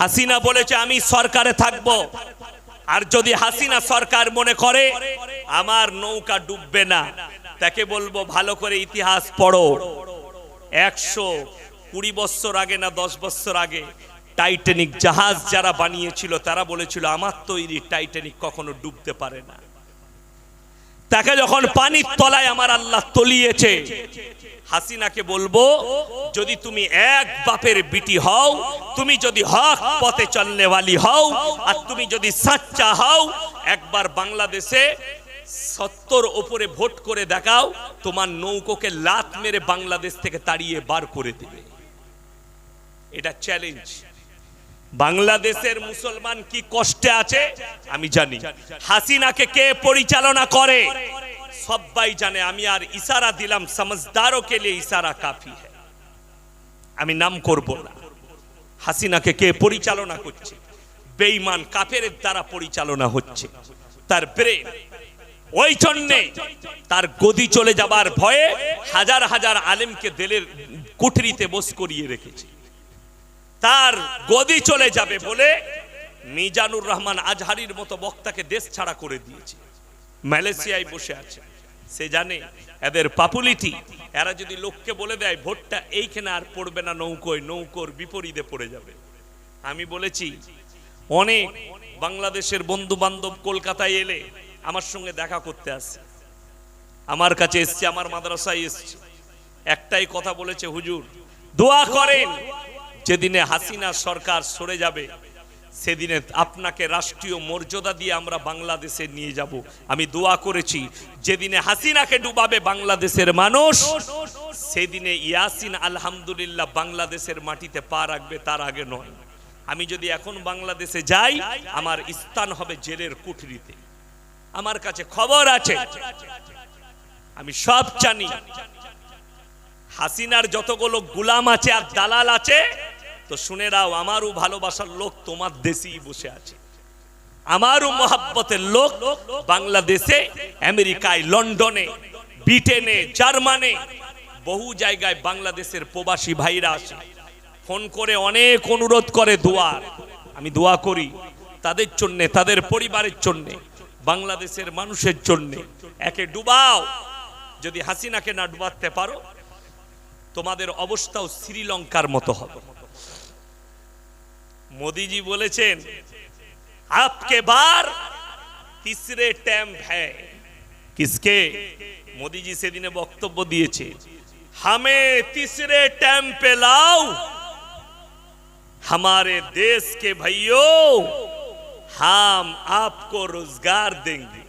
হাসিনা বলেছে, আমি সরকারে থাকব। আর যদি হাসিনা সরকার মনে করে, আমার নৌকা ডুববে না। তাকে বলব, ভালো করে ইতিহাস পড়ো। একশো কুড়ি বছর আগে না দশ বছর আগে, টাইটানিক জাহাজ যারা বানিয়েছিল, তারা বলেছিল, আমার তৈরি টাইটানিক কখনো ডুবতে পারে না। তাকে যখন পানির তলায় আমার আল্লাহ তলিয়েছে, হাসিনাকে বলব, যদি তুমি এক বাপের বিটি হও, তুমি যদি হক পথে চলনেওয়ালি হও, আর তুমি যদি সাচ্চা হও, একবার বাংলাদেশে সত্তর ওপরে ভোট করে দেখাও, তোমার নৌকোকে লাত মেরে বাংলাদেশ থেকে তাড়িয়ে বার করে দেবে। এটা চ্যালেঞ্জ বাংলাদেশের মুসলমান কি কষ্টে আছে? আমি জানি। হাসিনাকে কে পরিচালনা করে? সবাই জানে। আমি আর ইশারা দিলাম, সমঝদারও কে লিয়ে ইশারা কাফি আমি নাম করব না। হাসিনাকে কে পরিচালনা করছে? বেঈমান কাফের দ্বারা পরিচালনা হচ্ছে। তার ব্রেন ওই জন্যে তার গদি চলে যাবার ভয়ে হাজার হাজার আলেমকে দেলের কুঠরিতে বস করিয়ে রেখেছে। তার গদি চলে যাবে বলে মিজানুর রহমান আজহারির মতো বক্তাকে দেশ ছাড়া করে দিয়েছে। মালয়েশিয়ায় বসে আছে। সে জানে এদের পাপুলিটি। এরা যদি লোককে বলে দেয়, ভোটটা এইখানে আর পড়বে না নৌকোয়, নৌকোর বিপরীতে পড়ে যাবে। আমি বলেছি, অনেক বাংলাদেশের বন্ধু বান্ধব কলকাতায় এলে আমার সঙ্গে দেখা করতে আসে আমার কাছে এসছে, আমার মাদ্রাসায় এসছে। একটাই কথা বলেছে হুজুর, দোয়া করেন যেদিনে হাসিনা সরকার সরে যাবে, সেদিনে আপনাকে রাষ্ট্রীয় মর্যাদা দিয়ে আমরা বাংলাদেশে নিয়ে যাব। আমি দোয়া করেছি, যেদিনে হাসিনাকে ডুবাবে বাংলাদেশের মানুষ, সেদিনে ইয়াসিন আলহামদুলিল্লাহ বাংলাদেশের মাটিতে পা রাখবে, তার আগে নয়। আমি যদি এখন বাংলাদেশে যাই, আমার স্থান হবে জেলের কুঠরিতে। আমার কাছে খবর আছে, আমি সব জানি। হাসিনার যতগুলো গুলাম আছে আর দালাল আছে তো শুনে রাও আমারও ভালোবাসার লোক তোমার দেশেই বসে আছে। আমারও মহাব্বতের লোক বাংলাদেশে, আমেরিকায়, লন্ডনে, ব্রিটেনে, জার্মানে, বহু জায়গায় বাংলাদেশের প্রবাসী ভাইরা আসে। ফোন করে অনেক অনুরোধ করে দোয়া। আমি দোয়া করি তাদের জন্য, তাদের পরিবারের জন্য, বাংলাদেশের মানুষের জন্য। একে ডুবাও, যদি হাসিনাকে না ডুবাতে পারো, তোমাদের অবস্থাও শ্রীলঙ্কার মতো হবে। মোদিজি বলেছেন আপকে বার তিসরে ট্যাম্প হ্যায় কিসকে মোদিজি সেদিনে বক্তব্য দিয়েছে হামে তিসরে टैंप पे लाओ हमारे देश के भाइयों हम आपको रोजगार देंगे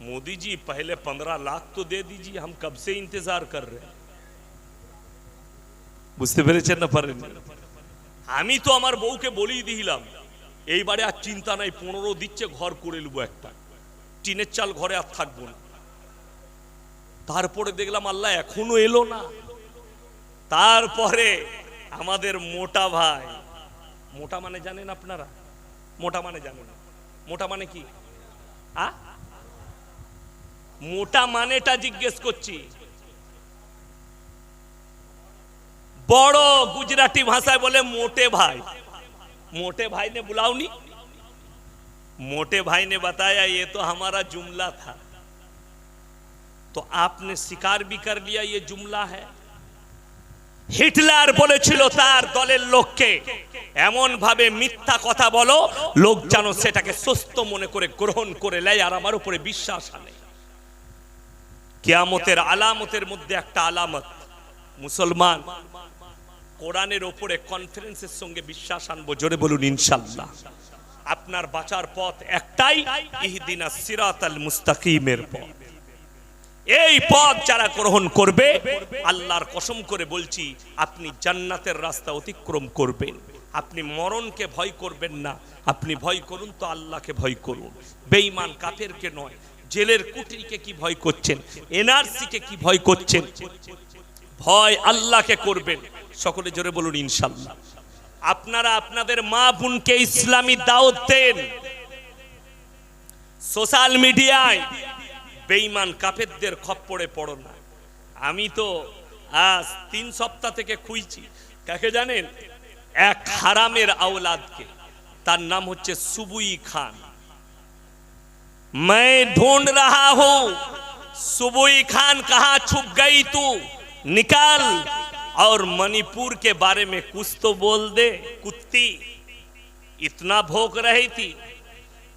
मोदी जी पहले पंद्रह लाख तो दे दीजिए हम कब से इंतजार कर रहे हैं বুঝতে পেরেছেন না পারেন আমি তো আমার বউকে বলেই দিলাম, এইবারে আর চিন্তা নাই, পনেরো দিচ্ছে ঘর করে নেব একটা। টিনের চাল ঘরে আর থাকব না। তারপরে দেখলাম আল্লাহ এখনও এলো না। তারপরে আমাদের মোটা ভাই, মোটা মানে জানেন আপনারা? মোটা মানে জানেন। মোটা মানে কি? আ? মোটা মানেটা জিজ্ঞেস করছি। বড় গুজরাটি ভাষায় বলে মোটে ভাই। মোটে ভাই নে বুলাওনি? মোটে ভাই নে ने ইয়ে তো আমারা জুমলা থা। তো আপনি স্বীকার বি কর লিয়া ইয়ে জুমলা जुमला হিটলার বলেছিল তার দলের লোককে, এমন ভাবে মিথ্যা কথা বলো, লোক যেন সেটাকে সুস্থ মনে করে গ্রহণ করে লেয় আর আমার উপরে বিশ্বাস আনে। কেয়ামতের আলামতের মধ্যে একটা আলামত, মুসলমান কোরআনের ওপরে কনফারেন্সের সঙ্গে বিশ্বাস আনব, জোরে বলুন, ইনশাল্লাহ। আপনার বাঁচার পথ একটাই, ইহদিনা সিরাত আল মুস্তাকিমের পথ। এই পথ যারা গ্রহণ করবে, আল্লাহর কসম করে বলছি, আপনি জান্নাতের রাস্তা অতিক্রম করবেন। আপনি মরণকে ভয় করবেন না। আপনি ভয় করুন তো আল্লাহকে ভয় করুন। বেঈমান কাফেরকে নয়, জেলের কুটিরকে কি ভয় করছেন? এনআরসিকে কি ভয় করছেন? ভয় আল্লাহকে করবেন। সকলে জোরে বলুন ইনশাল্লাহ আপনারা আপনাদের মা বোনকে ইসলামী দাওয়াত দেন সোশ্যাল মিডিয়ায় বেঈমান কাফেরদের খপ্পরে পড়ো না আমি তো আজ তিন সপ্তাহ থেকে খুঁজছি কাকে জানেন এক হারামের আওলাদকে তার নাম হচ্ছে সুবুই খান मैं ढूंढ रहा हूं सुबुई खान कहा छुप गई तू निकाल और मणिपुर के बारे में कुछ तो बोल दे कुत्ती इतना भोग रही थी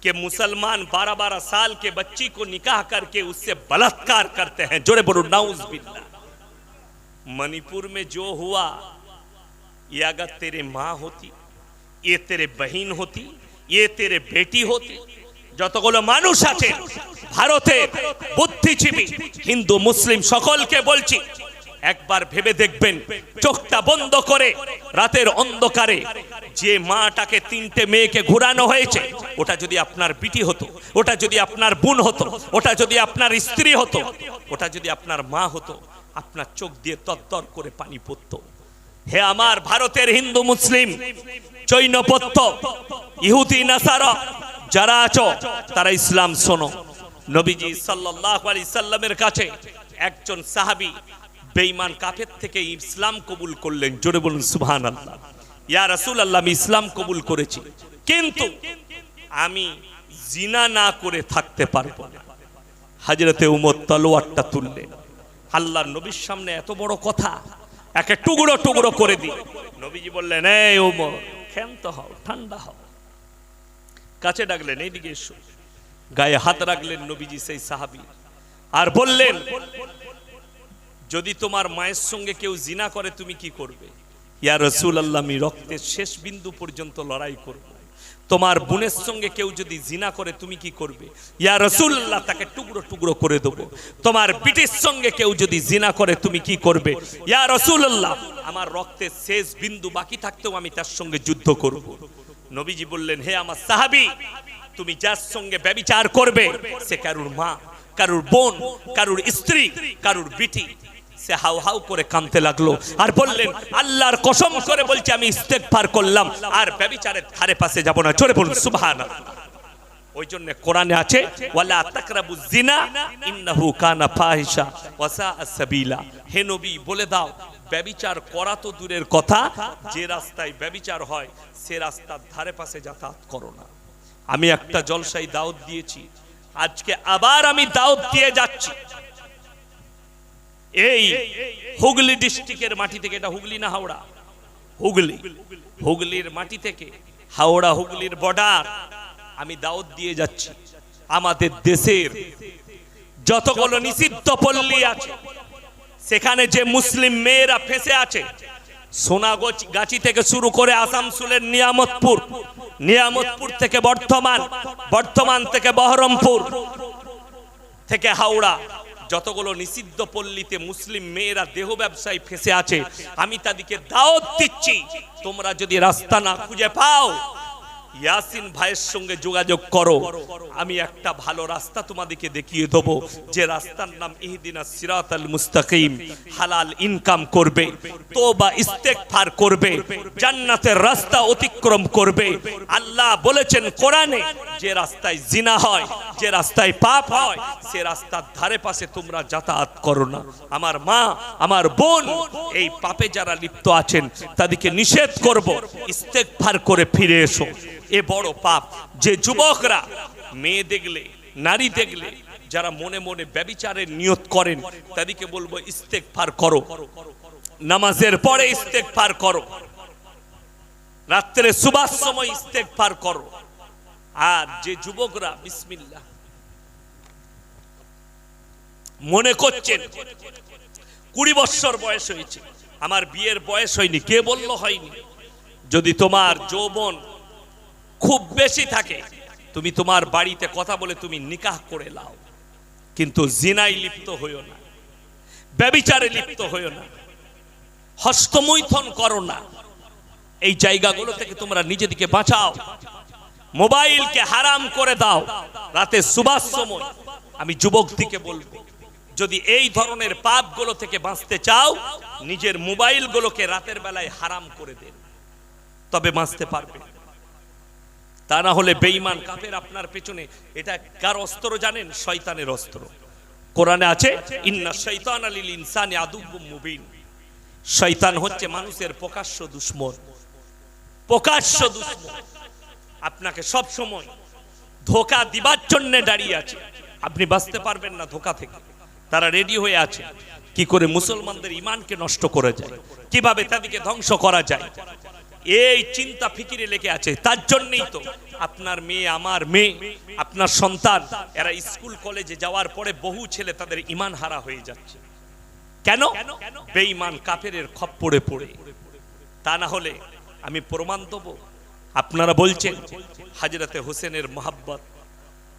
कि मुसलमान बारह बारह साल के बच्ची को निकाह करके उससे बलात्कार करते हैं जोरे बोलो नाउज बिल्ला मणिपुर में जो हुआ ये अगर तेरे माँ होती ये तेरे बहन होती ये तेरे बेटी होती যতগুলো মানুষ আছে ভারতে বুদ্ধিজীবী হিন্দু মুসলিম সকলকে বলছি একবার ভেবে দেখবেন, চোখটা বন্ধ করে রাতের অন্ধকারে যে মাটাকে তিনটে মেয়েকে ঘুরানো হয়েছে, ওটা যদি আপনার বিটি হতো, ওটা যদি আপনার বোন হতো, ওটা যদি আপনার স্ত্রী হতো, ওটা যদি আপনার মা হতো, আপনার চোখ দিয়ে তত্তর করে পানি পড়তো। হে আমার ভারতের হিন্দু মুসলিম, চৈনপত্য, ইহুদি, নাসারা, যারা আছো, তারা ইসলাম শোনো। নবীজি সাল্লাল্লাহু আলাইহি সাল্লামের কাছে একজন সাহাবী বেঈমান কাফের থেকে ইসলাম কবুল করলেন। জোরে বলুন, সুবহানাল্লাহ। ইয়া রাসূলুল্লাহ, আমি ইসলাম কবুল করেছি। কিন্তু আমি জিনা না করে থাকতে পারব না। হাজরতে উমর তলোয়ারটা তুললেন। আল্লাহর নবীর সামনে এত বড় কথা, একে টুকরো টুকরো করে দিই নবীজি বললেন, এই উমর, ক্ষান্ত হও, ঠান্ডা হও। কাছে ডাকলেন, এইদিকে এসো। গায়ে হাত রাখলেন নবীজি, সেই সাহাবি। আর বললেন যদি তোমার মায়ের সঙ্গে কেউ জিনা করে, তুমি কি করবে? ইয়া রসুল আল্লাহ আমি রক্তের শেষ বিন্দু পর্যন্ত লড়াই করব। তোমার বোনের সঙ্গে কেউ যদি জিনা করে, তুমি কি করবে? ইয়া রসুল্লাহ তাকে টুকরো টুকরো করে দেবো। তোমার বিটির সঙ্গে কেউ যদি জিনা করে, তুমি কি করবে? ইয়া রসুল্লাহ আমার রক্তের শেষ বিন্দু বাকি থাকতেও আমি তার সঙ্গে যুদ্ধ করব। নবীজি বললেন, হে আমার সাহাবি, তুমি যার সঙ্গে ব্যবিচার করবে, সে কারুর মা, কারুর বোন, কারুর স্ত্রী, কারুর বিটি সে হাউ হাউ করে কাঁদতে লাগল আর বললেন, আল্লাহর কসম করে বলছি, আমি ইস্তেগফার করলাম, আর ব্যবিচারের ধারে পাশে যাব না। চলে বলুন, সুবহানাল্লাহ। ওই জন্য কোরআনে আছে, ওয়ালা জিনা, ইন্নাহু কানা ফাহিশা হে নবী, বলে দাও, ব্যবিচার করা তো দূরের কথা, যে রাস্তায় ব্যবিচার হয়, সে রাস্তার ধারে পাশে যাতায়াত করো না। আমি একটা জলসাই দাওয়াত দিয়েছি, আজকে আবার আমি দাওয়াত দিয়ে যাচ্ছি। এই হুগলি ডিস্ট্রিক্টের মাটি থেকে, এটা হুগলি না হাওড়া? হুগলি। হুগলির মাটি থেকে, হাওড়া হুগলির বর্ডার আমি দাওয়াত দিয়ে যাচ্ছি। আমাদের দেশের যতগুলো নিষিদ্ধ পল্লী আছে, সেখানে যে মুসলিম মেয়েরা ফেসে আছে, সোনাগছি গাছি থেকে শুরু করে আসামসুলের নিয়ামতপুর নিয়ামতপুর থেকে বর্ধমান বর্ধমান থেকে বহরমপুর থেকে হাওড়া যতগুলো নিষিদ্ধ পল্লীতে মুসলিম মেয়েরা দেহ ব্যবসায় ফেসে আছে, আমি তাদেরকে দাওয়াত দিচ্ছি। তোমরা যদি রাস্তা না খুঁজে পাও ইয়াসিন ভাইয়ের সঙ্গে যোগাযোগ করো। আমি একটা ভালো রাস্তা তোমাদেরকে দেখিয়ে দেব। যে রাস্তার নাম ইহদিনা সিরাত আল মুস্তাকিম, হালাল ইনকাম করবে তো তোবা ইস্তেগফার করবে, জান্নাতের রাস্তা অতিক্রম করবে। আল্লাহ বলেছেন কোরআনে, যে রাস্তায় জিনা হয়, যে রাস্তায় পাপ হয়, সে রাস্তার ধারে পাশে তোমরা যাতায়াত করো না। আমার মা, আমার বোন, এই পাপে যারা লিপ্ত আছেন, তাদেরকে নিষেধ করব, ইস্তেগফার করে ফিরে এসো। এ বড় পাপ। যে যুবকরা, মেয়ে দেখলে, নারী দেখলে, যারা মনে মনে ব্যবিচারের নিয়ত করেন, তাদেরকে বলব, ইস্তেগফার করো। নামাজের পরে ইস্তেগফার করো। রাত্রে সুবাস সময় ইস্তেগফার করো। আর যে যুবকরা, বিসমিল্লাহ, মনে করছেন, কুড়ি বছর বয়স হয়েছে, আমার বিয়ের বয়স হয়নি, কে বলল হয়নি? যদি তোমার যৌবন খুব বেশি থাকে। তুমি তোমার বাড়িতে কথা বলে তুমি নিকাহ করে লাও কিন্তু জিনাই লিপ্ত হইও না। ব্যবিচারে লিপ্ত হইও না। হস্তমৈথন করো না। এই জায়গাগুলো থেকে তোমরা নিজেদিকে বাঁচাও। মোবাইলকে হারাম করে দাও। রাতে সুবাস সময় আমি যুবক দিকে বলব, যদি এই ধরনের পাপগুলো থেকে বাঁচতে চাও, নিজের মোবাইলগুলোকে রাতের বেলায় হারাম করে দেন। তবে বাঁচতে পারবে। তা না হলে বেঈমান কাফের আপনার পেছনে। এটা কার অস্ত্র জানেন? শয়তানের অস্ত্র। কোরআনে আছে, ইন্না শৈতান আলিল ইনসানি আদুব্বুম মুবিন। শয়তান হচ্ছে মানুষের প্রকাশ্য দুশ্মন। প্রকাশ্য দুশ্মন। আপনাকে সব সময় ধোকা দিবার জন্য দাঁড়িয়ে আছে। আপনি বাঁচতে পারবেন না ধোকা থেকে। তারা রেডি হয়ে আছে। কি করে মুসলমানদের ইমানকে নষ্ট করে যায়? কীভাবে তাদেরকে ধ্বংস করা যায়? এই চিন্তা ফিকিরে লেগে আছে, তার জন্যই তো। আপনার মেয়ে আমার মেয়ে, আপনার সন্তান, এরা স্কুল কলেজে যাওয়ার পরে বহু ছেলে তাদের ইমান হারা হয়ে যাচ্ছে। কেন? বেঈমান কাফেরের খপ্পরে পড়ে। তা না হলে আমি প্রমাণ দেবো। আপনারা বলছেন, হাজরতে হোসেনের মোহাব্বত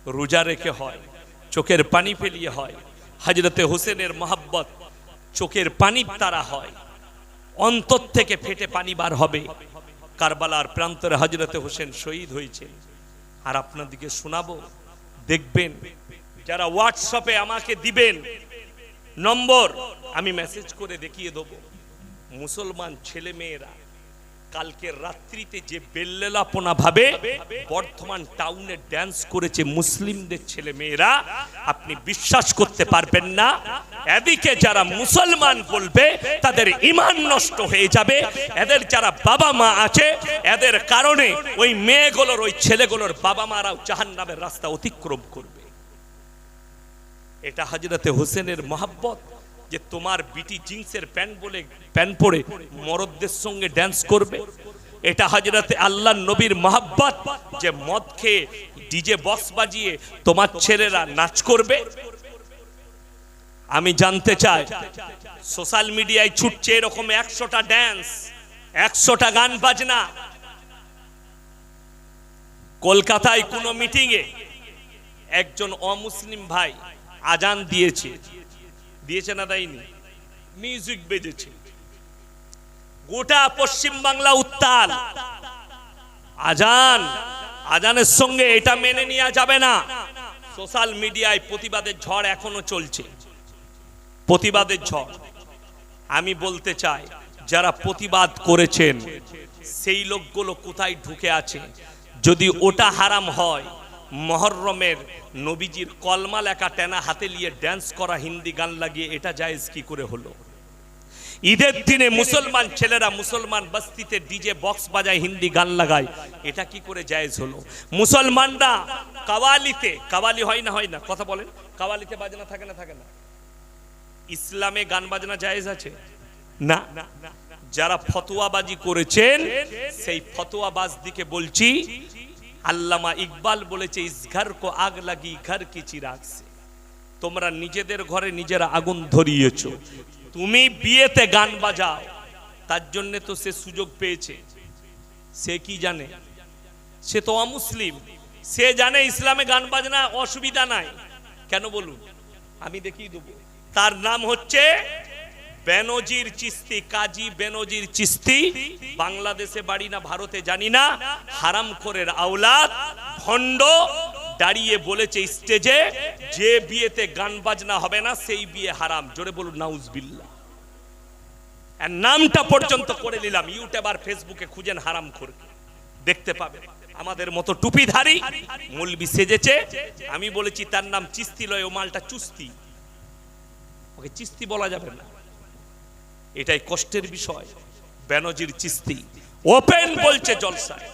রোজা রেখে হয়, চোখের পানি ফেলিয়ে হয়। হাজরতে হোসেনের মোহাব্বত চোখের পানি তারা হয়। অন্তর থেকে ফেটে পানি বার হবে। কারবালার প্রান্তরে হাজরাতে হোসেন শহীদ হয়েছে আর আপনাদেরকে শোনাবো, দেখবেন, যারা হোয়াটসঅ্যাপে আমাকে দিবেন নম্বর, আমি মেসেজ করে দেখিয়ে দেব। মুসলমান ছেলে মেয়েরা কালকে রাত্রিতে যে বেল্লেলাপনা ভাবে, বর্ধমান টাউনে ড্যান্স করেছে মুসলিমদের ছেলে মেয়েরা আপনি বিশ্বাস করতে পারবেন না। এদিকে যারা মুসলমান বলবে, তাদের ইমান নষ্ট হয়ে যাবে। এদের যারা বাবা মা আছে, এদের কারণে ওই মেয়েগুলোর, ওই ছেলেগুলোর বাবা মারাও জাহান নামের রাস্তা অতিক্রম করবে। এটা হাজরতে হোসেনের মহাব্বত। যে তোমার বিটি জিন্সের প্যান্ট বলে, প্যান্ট পরে মরদদের সঙ্গে ড্যান্স করবে। এটা হাজরতে আল্লাহ নবীর মহাব্বত যে মদ খেয়ে ডিজে বক্স বাজিয়ে তোমার ছেলেরা নাচ করবে। আমি জানতে চাই সোশ্যাল মিডিয়ায় ছুটছে এরকম একশোটা ড্যান্স একশোটা গান বাজনা। কলকাতায় কোনো মিটিংয়ে একজন অমুসলিম ভাই আজান দিয়েছে। দিয়েছে না দেয়নি? মিউজিক বেজেছে। গোটা পশ্চিম বাংলা উত্তাল। আজান, আজানের সঙ্গে এটা মেনে নেওয়া যাবে না। সোশ্যাল মিডিয়ায় প্রতিবাদের ঝড় এখনও চলছে। প্রতিবাদের ঝড়। আমি বলতে চাই, যারা প্রতিবাদ করেছেন, সেই লোকগুলো কোথায় ঢুকে আছে? যদি ওটা হারাম হয় মহরমের নবীজির কলমা লেখা টেনা হাতে নিয়ে ড্যান্স করা হিন্দি গান লাগিয়ে এটা জায়েজ কি করে হলো? ঈদের দিনে মুসলমান ছেলেরা মুসলমান বস্তিতে ডিজে বক্স বাজায় হিন্দি গান লাগায়, এটা কি করে জায়েজ হলো? মুসলমানরা কাওয়ালিতে, কাওয়ালি হয় না হয় না, কথা বলেন, কাওয়ালিতে বাজনা থাকে না থাকে না? ইসলামে গান বাজনা জায়েজ আছে? না। যারা ফতোয়াবাজি করেছেন, সেই ফতোয়াবাজ দিকে বলছি আল্লামা ইকবাল বলেছে, ইস ঘর কো আগ লাগি, ঘর কি চিরাগ সে। তোমরা নিজেদের ঘরে নিজেরা আগুন ধরিয়েছ। তুমি বিয়েতে গান বাজাও। তার জন্য তো সে সুযোগ পেয়েছে। সে কি জানে? সে তো অমুসলিম। সে জানে ইসলামে গান বাজনা অসুবিধা নাই। কেন বলুন? আমি দেখিয়ে দেবো। তার নাম হচ্ছে বেনজির চিস্তি, কাজী বেনজির চিস্তি, বাংলাদেশে বাড়ি না, ভারতে জানি না হারাম করের আওলাদ, ভণ্ড, দাঁড়িয়ে বলেছে স্টেজে, যে বিয়েতে গান বাজনা হবে না, সেই বিয়ে হারাম। জোরে বলুন নাউজবিল্লা নামটা পর্যন্ত করে নিলাম, ইউটিউব আর ফেসবুকে খুঁজেন হারাম করে দেখতে পাবেন, আমাদের মতো টুপিধারী মুলবি সেজেছে। আমি বলেছি, তার নাম চিস্তি লয়, ও মালটা চুস্তি। ওকে, চিস্তি বলা যাবে না। এটাই কষ্টের বিষয়। বেনজির চিস্তি। ওপেন বলছে জলসায়।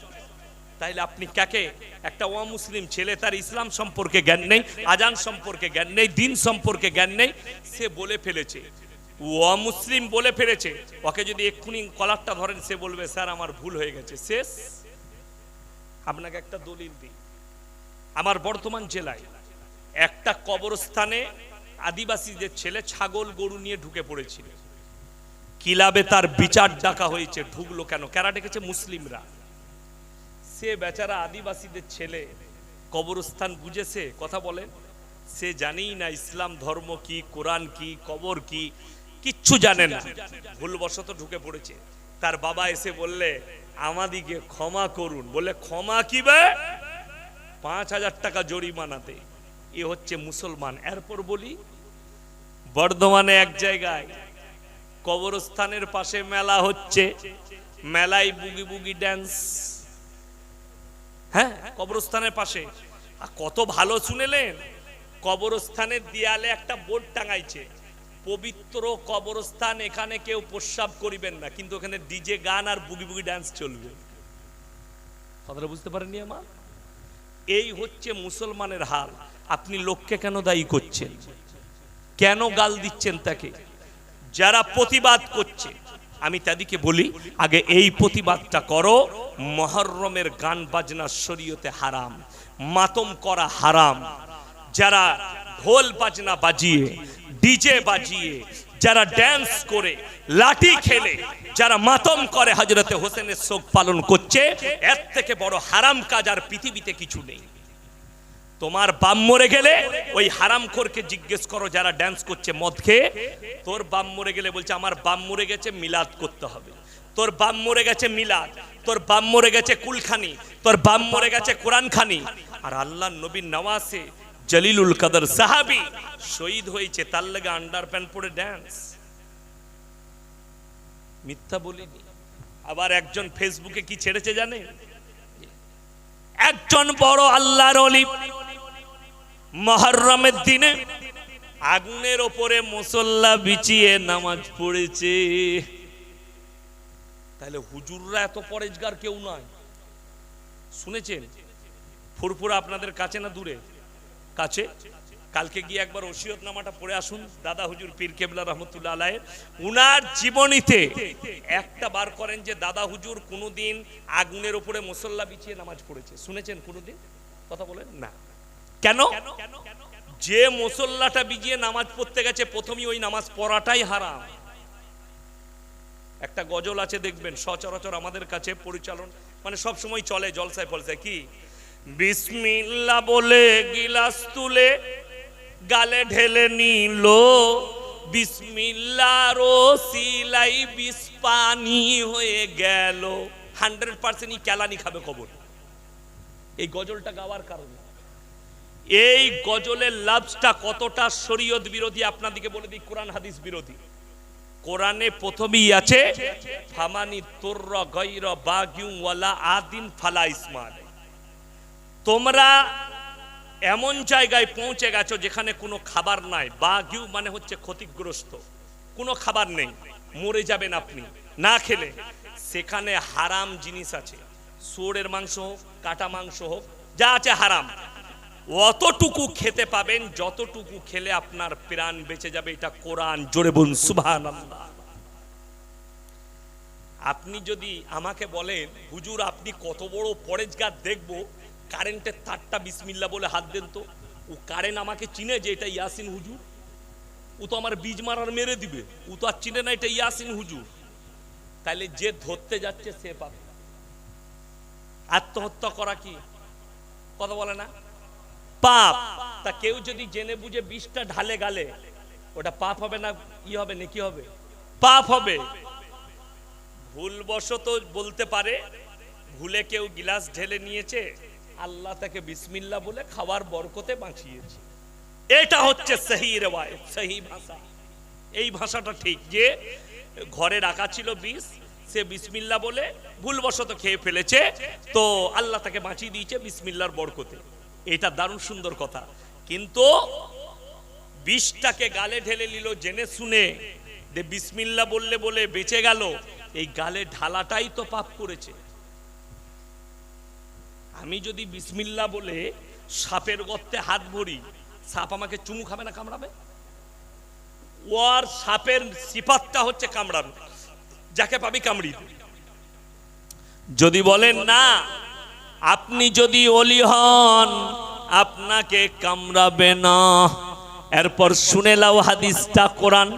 তাইলে আপনি কাকে? একটা অমুসলিম ছেলে, তার ইসলাম সম্পর্কে জ্ঞান নেই, আজান সম্পর্কে জ্ঞান নেই, দিন সম্পর্কে জ্ঞান নেই, সে বলে ফেলেছে। অমুসলিম বলে ফেলেছে। ওকে যদি এক্ষুনি কলারটা ধরেন, সে বলবে, স্যার, আমার ভুল হয়ে গেছে। শেষ। আপনাকে একটা দলিল দিই। আমার বর্তমান জেলায় একটা কবরস্থানে আদিবাসীদের ছেলে ছাগল গরু নিয়ে ঢুকে পড়েছিল। কিলাবে তার বিচার ডাকা হয়েছে, ঢুকলো কেন? কেরা ডেকেছে? মুসলিমরা। সে বেচারা আদিবাসীদের ছেলে, কবরস্থান বুঝেছে কথা বলে। সে জানেই না ইসলাম ধর্ম কি, কোরআন কি, কবর কি, কিচ্ছু জানে না। ভুলবশত ঢুকে পড়েছে। তার বাবা এসে বললে, আমাদিকে ক্ষমা করুন। বলে ক্ষমা কি বে? পাঁচ হাজার টাকা জরিমানাতে। এ হচ্ছে মুসলমান। এরপর বলি, বর্ধমানে এক জায়গায় কবরস্থানের পাশে মেলা হচ্ছে। মেলায় বুগি বুগি ড্যান্স হ্যাঁ কবরস্থানের পাশে। কত ভালো শুনেলেন? কবরস্থানের দেয়ালে একটা বোর্ড টাঙাইছে। পবিত্র কবরস্থান, এখানে কেউ প্রস্রাব করিবেন না, কিন্তু ওখানে ডিজে গান আর বুগি বুগি ড্যান্স চলবে। কথাটা বুঝতে পারেননি আমার? এই হচ্ছে মুসলমানের হাল। আপনি লোককে কেন দায়ী করছেন? কেন গাল দিচ্ছেন তাকে? যারা প্রতিবাদ করছে, আমি তাদেরকে বলি, আগে এই প্রতিবাদটা করো, মহরমের গান বাজনা শরীয়তে হারাম, মাতম করা হারাম। যারা ঢোল বাজনা বাজিয়ে, ডিজে বাজিয়ে, যারা ড্যান্স করে, লাঠি খেলে, যারা মাতম করে হজরতে হোসেনের শোক পালন করছে, এর থেকে বড় হারাম কাজ আর পৃথিবীতে কিছু নেই। তোমার বাম মরে গেলে ওই হারাম হারামখোরকে জিজ্ঞেস করো যারা ড্যান্স করছে মদ খেয়ে। তোর বাম মরে গেলে বলছে, আমার বাম মরে গেছে, মিলাদ করতে হবে। তোর বাম মরে গেছে মিলাদ, তোর বাম মরে গেছে কুলখানি, তোর বাম মরে গেছে কোরআন খানি আর আল্লাহ নবীন নওয়াসে জলিলুল কদর সাহাবি শহীদ হয়েছে, তার লাগে আন্ডার প্যান্ট পরে ড্যান্স মিথ্যা বলিনি। আবার একজন ফেসবুকে কি ছেড়েছে জানে একজন বড় আল্লাহর অলি মহরমের দিনে আগুনের ওপরে মুসল্লা বিছিয়ে নামাজ পড়েছে। তাহলে হুজুররা এত পরেজগার কেউ নয়। শুনেছেন? ফুরফুরা আপনাদের কাছে না দূরে? কাছে? কালকে গিয়ে একবার ওসিয়ত নামাটা পড়ে আসুন। দাদা হুজুর পীর কেবলা রহমতুল্লাহ আলাহ উনার জীবনীতে একটা বার করেন যে, দাদা হুজুর, কোনোদিন আগুনের উপরে মুসল্লা বিছিয়ে নামাজ পড়েছে। শুনেছেন কোনোদিন? কথা বলেন? না। কেন? যে মুসল্লাটা বিজিয়ে নামাজ পড়তে গেছে, প্রথমেই ওই নামাজ পড়াটাই হারাম। একটা গজল আছে, দেখবেন, সচরাচর আমাদের কাছে পরিচালন মানে সব সময় চলে জলসায় ফলসায়, কি? বিসমিল্লা বলে গিলাস তুলে গালে ঢেলে নিল, বিসমিল্লার সিলাই বিষ পানি হয়ে গেল। হান্ড্রেড পার্সেন্টই ক্যালানি খাবে খবর এই গজলটা গাওয়ার কারণে। এই গজলের লাভসটা কতটা শরীয়ত বিরোধী? আপনাদেরকে বলে দিই, কোরআন হাদিস বিরোধী। কোরআনে প্রথমেই আছে, ফামানি তোর্র গৈর বাগিউ ওয়ালা আদিন ফালা ইসমাল তোমরা এমন জায়গায় পৌঁছে গেছো যেখানে কোনো খাবার নাই। বাগিউ মানে হচ্ছে ক্ষতিগ্রস্ত। কোনো খাবার নেই। মরে যাবেন আপনি, না খেলে। সেখানে হারাম জিনিস আছে। শুয়োরের মাংস হোক, কাটা মাংস হোক, যা আছে হারাম। অতটুকু খেতে পাবেন, যতটুকু খেলে আপনার প্রাণ বেঁচে যাবে, এটা কোরআন। জোরে বলুন সুবহান আপনি যদি আমাকে বলেন, হুজুর, আপনি কত বড় পরেজ পরেজগার, দেখব কারেন্টের তারটা বিসমিল্লা বলে হাত দেন তো। ও কারেন্ট আমাকে চিনে যে এটা ইয়াসিন হুজুর। ও তো আমার বীজ মারার মেরে দিবে। ও তো আর চিনে না এটা ইয়াসিন হুজুর। তাহলে যে ধরতে যাচ্ছে সে পাবে। আত্মহত্যা করা কি? কথা বলে না? পাপ। তা কেউ যদি জেনে বুঝে বিষটা ঢালে গালে, ওটা পাপ হবে না কি হবে, নাকি হবে? পাপ হবে। ভুলবশত বলতে পারে, ভুলে কেউ গিলাস ঢেলে নিয়েছে, আল্লাহ তাকে বিসমিল্লা বলে খাওয়ার বরকতে বাঁচিয়েছে। এটা হচ্ছে সহি রেওয়ায়ত, সহি ভাষা। এই ভাষাটা ঠিক যে ঘরে রাখা ছিল বিষ, সে বিসমিল্লা বলে ভুলবশত খেয়ে ফেলেছে, তো আল্লাহ তাকে বাঁচিয়ে দিয়েছে বিসমিল্লার বরকতে। এটা দারুণ সুন্দর কথা। কিন্তু বিষটাকে গালে ঢেলে নিল, জেনে শুনে যে বিসমিল্লা বললে বলে বেঁচে গেল, এই গালে ঢালাটাই তো পাপ করেছে। আমি যদি বিসমিল্লা বলে সাপের গর্তে হাত ভরি, সাপ আমাকে চুমু খাবে না, কামড়াবে? ওর সাপের সিপাতটা হচ্ছে কামড়ানো, যাকে পাবি কামড়ি যদি বলেন না আপনি যদি অলি হন, আপনাকে কামড়াবে না। এরপর শুনে লাও হাদিসটা, কোরআন।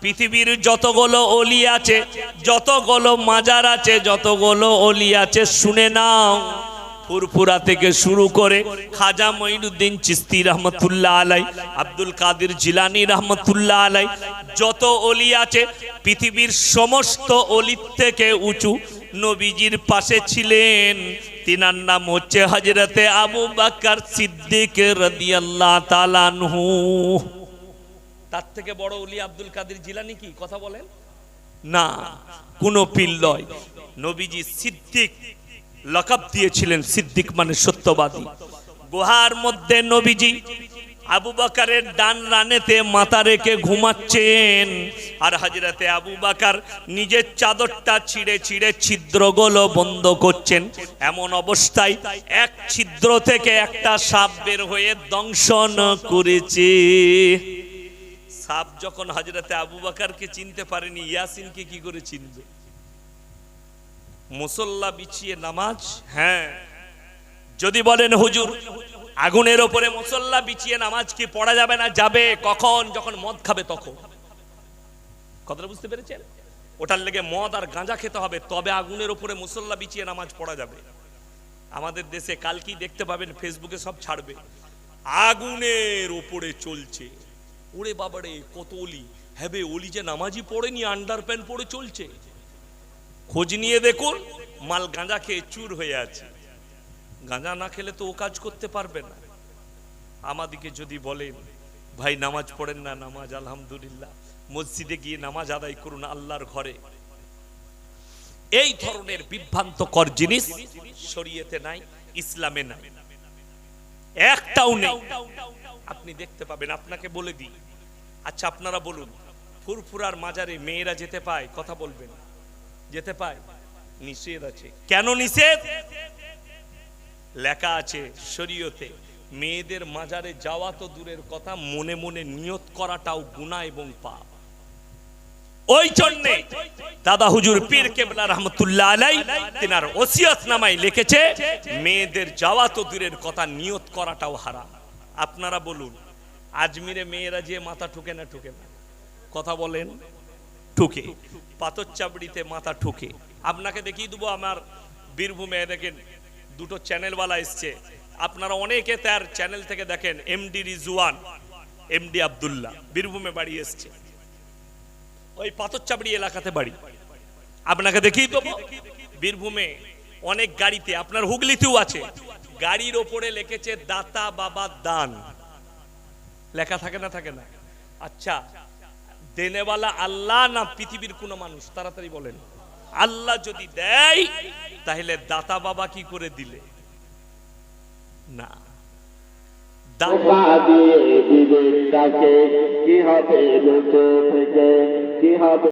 পৃথিবীর যতগুলো অলি আছে, যতগুলো মাজার আছে, যতগুলো অলি আছে, শুনে নাও। ফুরফুরা থেকে শুরু করে খাজা মঈনুদ্দিন চিস্তি রহমতুল্লাহ আলাই আব্দুল কাদির জিলানি রহমতুল্লাহ আলাই যত অলি আছে, পৃথিবীর সমস্ত অলির থেকে উঁচু নবীজির পাশে ছিলেন। তিনার নাম হচ্ছে হজরতে আবু বাক্কার সিদ্দিক রাদিয়াল্লাহ তালানহু তার থেকে বড় অলি আব্দুল কাদের জিলানি কি? কথা বলেন। না, কোনো পিল নয়। নবীজি সিদ্দিক লকব দিয়েছিলেন সিদ্দিক মানে সত্যবাদী। গুহার মধ্যে নবীজি আবু বাকারের ডান রানেতে মাথা রেখে ঘুমাচ্ছেন। আর হাজরাতে আবু বাকার নিজের চাদরটা ছিঁড়ে ছিঁড়ে ছিদ্রগুলো বন্ধ করছেন। এমন অবস্থায় এক ছিদ্র থেকে একটা সাপ বের হয়ে দংশন করেছে। সাপ যখন হাজরাতে আবু বাকারকে চিনতে পারেনি, ইয়াসিনকে কি করে চিনবে? মুসল্লা বিছিয়ে নামাজ? হ্যাঁ। যদি বলেন, হুজুর, আগুনের ওপরে মুসল্লা বিছিয়ে নামাজ কি পড়া যাবে না? যাবে। কখন? যখন মদ খাবে তখন। কথাটা বুঝতে পেরেছেন? ওটার লেগে মদ আর গাঁজা খেতে হবে, তবে আগুনের ওপরে মুসল্লা বিছিয়ে নামাজ পড়া যাবে। আমাদের দেশে কালকেই দেখতে পাবেন? ফেসবুকে সব ছাড়বে। আগুনের ওপরে চলছে। ওরে বাবারে কত অলি হ্যাবে, অলি যে নামাজই পড়েনি, আন্ডার প্যান্ট পরে চলছে। খোঁজ নিয়ে দেখুন, মাল গাঁজা খেয়ে চুর হয়ে আছে। গাঁজা না খেলে তো ও কাজ করতে পারবে না। আমাদিকে যদি বলেন, ভাই, নামাজ পড়েন না, নামাজ আলহামদুলিল্লাহ। মসজিদে গিয়ে নামাজ আদায় করুন আল্লাহর ঘরে। এই ধরনের বিভ্রান্তকর জিনিস শরীয়তে নাই, ইসলামে নাই। একটাও নেই। আপনি দেখতে পাবেন, আপনাকে বলে দিই। আচ্ছা আপনারা বলুন, ফুরফুরার মাজারে মেয়েরা যেতে পায়, কথা বলবেন যেতে পায়? নিষেধ আছে। কেন নিষেধ? লেখা আছে শরীয়তে, মেয়েদের মাজারে যাওয়া তো দূরের কথা, মনে মনে নিয়ত করাটাও গুনাহ এবং পাপ। ওই জন্যে দাদা হুজুর পীর কেবলা রহমতুল্লাহ আলাই, তিনার ওসিয়ত নামায় লিখেছে, মেয়েদের যাওয়া তো দূরের কথা, নিয়ত করাটাও হারাম। আপনারা বলুন, আজমিরে মেয়েরা যে মাথা ঠুকে না ঠুকে না? কথা বলেন? ঠুকে। পাথর চাবড়িতে মাথা ঠুকে। আপনাকে দেখিয়ে দেবো আমার বীরভূমে, দেখেন, দুটো চ্যানেলওয়ালা এসছে। আপনারা অনেকে তার চ্যানেল থেকে দেখেন, এমডি রিজুয়ান এমডি আব্দুল্লাহ, বীরভূমে বাড়ি এসছে। ওই পাথর চাবড়ি এলাকাতে বাড়ি। আপনাকে দেখিয়ে দেবো, বীরভূমে অনেক গাড়িতে, আপনার হুগলিতেও আছে। গাড়ির ওপরে লিখেছে, দাতা বাবা দান। লেখা থাকে না থাকে না। আচ্ছা দেনেওয়ালা আল্লাহ না পৃথিবীর কোনো মানুষ? তাড়াতাড়ি বলেন। আল্লাহ যদি দেয়, তাহলে দাতা বাবা কি করে দিলে? না। দিয়ে বিবেকটাকে কি হবে থেকে? কি হবে